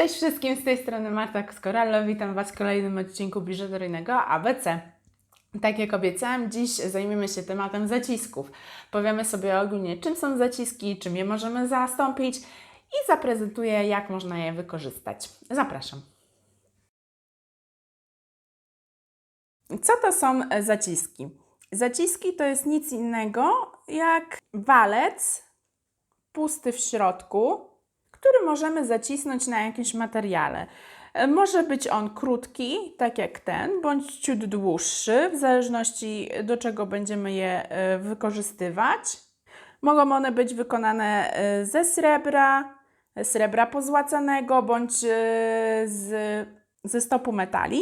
Cześć wszystkim, z tej strony Marta Skorallo. Witam Was w kolejnym odcinku biżuteryjnego ABC. Tak jak obiecałam, dziś zajmiemy się tematem zacisków. Powiemy sobie ogólnie, czym są zaciski, czym je możemy zastąpić i zaprezentuję, jak można je wykorzystać. Zapraszam. Co to są zaciski? Zaciski to jest nic innego jak walec pusty w środku, który możemy zacisnąć na jakimś materiale. E, Może być on krótki, tak jak ten, bądź ciut dłuższy, w zależności do czego będziemy je e, wykorzystywać. Mogą one być wykonane e, ze srebra, srebra pozłacanego bądź e, z, ze stopu metali.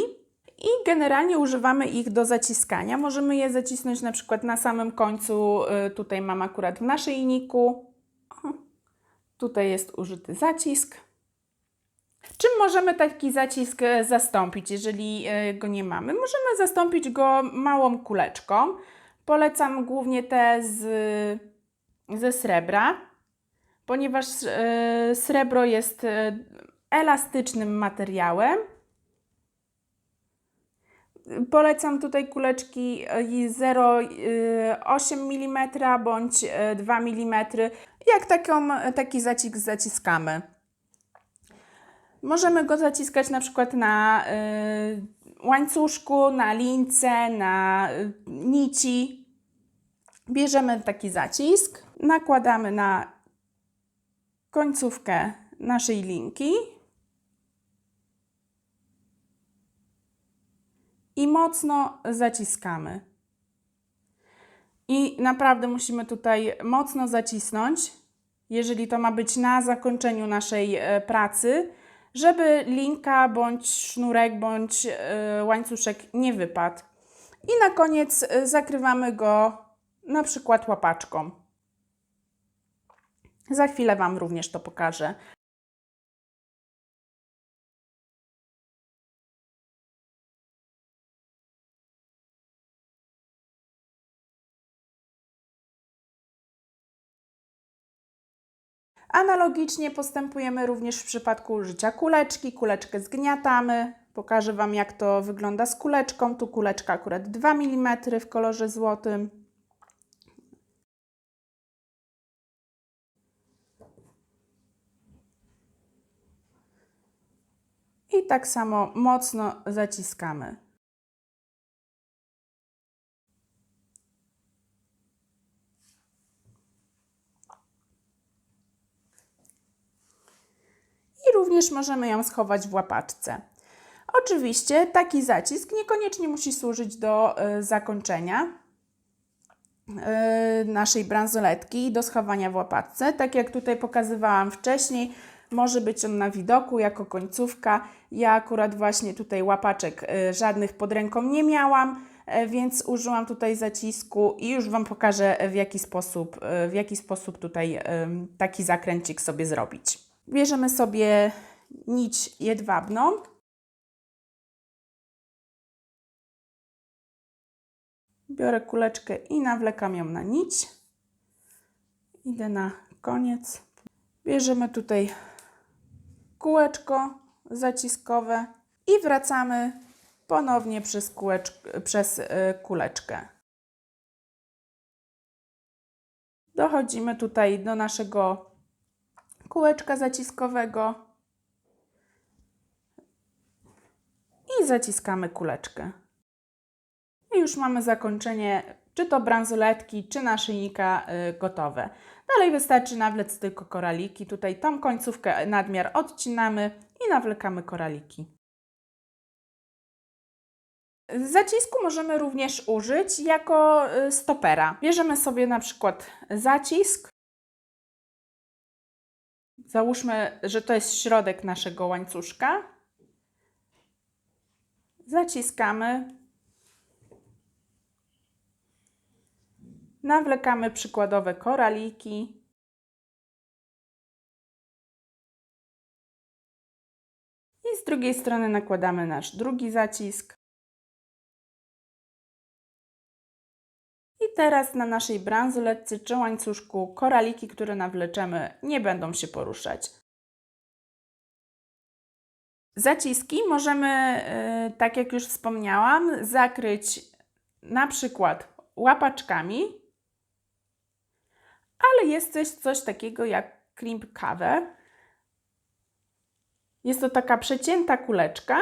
I generalnie używamy ich do zaciskania. Możemy je zacisnąć na przykład na samym końcu. e, Tutaj mam akurat w naszyjniku. Tutaj jest użyty zacisk. Czym możemy taki zacisk e, zastąpić, jeżeli e, go nie mamy? Możemy zastąpić go małą kuleczką. Polecam głównie te z, ze srebra, ponieważ e, srebro jest elastycznym materiałem. Polecam tutaj kuleczki e, 0,8 mm bądź e, 2 mm, jak taką, taki zacisk zaciskamy. Możemy go zaciskać na przykład na łańcuszku, na lince, na nici. Bierzemy taki zacisk, nakładamy na końcówkę naszej linki i mocno zaciskamy. I naprawdę musimy tutaj mocno zacisnąć, jeżeli to ma być na zakończeniu naszej e, pracy, żeby linka bądź sznurek bądź e, łańcuszek nie wypadł. I na koniec e, zakrywamy go na przykład łapaczką. Za chwilę Wam również to pokażę. Analogicznie postępujemy również w przypadku użycia kuleczki. Kuleczkę zgniatamy. Pokażę Wam, jak to wygląda z kuleczką. Tu kuleczka akurat 2 mm w kolorze złotym. I tak samo mocno zaciskamy. I również możemy ją schować w łapaczce. Oczywiście taki zacisk niekoniecznie musi służyć do y, zakończenia y, naszej bransoletki, do schowania w łapaczce. Tak jak tutaj pokazywałam wcześniej, może być on na widoku jako końcówka. Ja akurat właśnie tutaj łapaczek y, żadnych pod ręką nie miałam, więc użyłam tutaj zacisku i już Wam pokażę w jaki sposób, w jaki sposób tutaj taki zakręcik sobie zrobić. Bierzemy sobie nić jedwabną. Biorę kuleczkę i nawlekam ją na nić. Idę na koniec. Bierzemy tutaj kółeczko zaciskowe i wracamy ponownie przez, kółeczk- przez y, kuleczkę. Dochodzimy tutaj do naszego kółeczka zaciskowego i zaciskamy kuleczkę. I już mamy zakończenie czy to bransoletki, czy naszyjnika y, gotowe. Dalej wystarczy nawlec tylko koraliki. Tutaj tą końcówkę nadmiar odcinamy i nawlekamy koraliki. Zacisku możemy również użyć jako y, stopera. Bierzemy sobie na przykład zacisk, Załóżmy, że to jest środek naszego łańcuszka. Zaciskamy. Nawlekamy przykładowe koraliki. I z drugiej strony nakładamy nasz drugi zacisk. Teraz na naszej bransoletce czy łańcuszku koraliki, które nawleczemy, nie będą się poruszać. Zaciski możemy, y, tak jak już wspomniałam, zakryć na przykład łapaczkami, ale jest też coś takiego jak crimp cover. Jest to taka przecięta kuleczka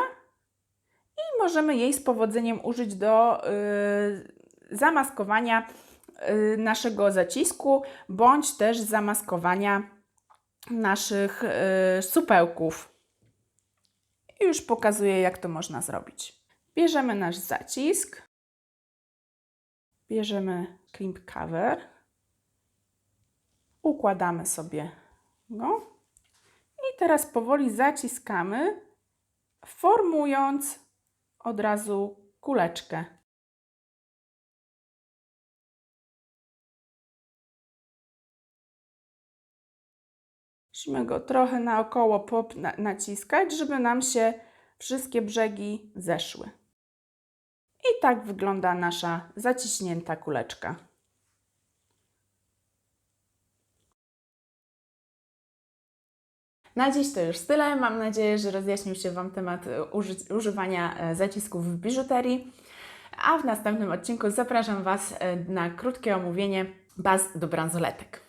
i możemy jej z powodzeniem użyć do y, zamaskowania y, naszego zacisku bądź też zamaskowania naszych y, supełków. I już pokazuję, jak to można zrobić. Bierzemy nasz zacisk, bierzemy crimp cover, układamy sobie go i teraz powoli zaciskamy, formując od razu kuleczkę. Musimy go trochę naokoło pop na naciskać, żeby nam się wszystkie brzegi zeszły. I tak wygląda nasza zaciśnięta kuleczka. Na dziś to już tyle. Mam nadzieję, że rozjaśnił się Wam temat e, uży- używania e, zacisków w biżuterii. A w następnym odcinku zapraszam Was e, na krótkie omówienie baz do bransoletek.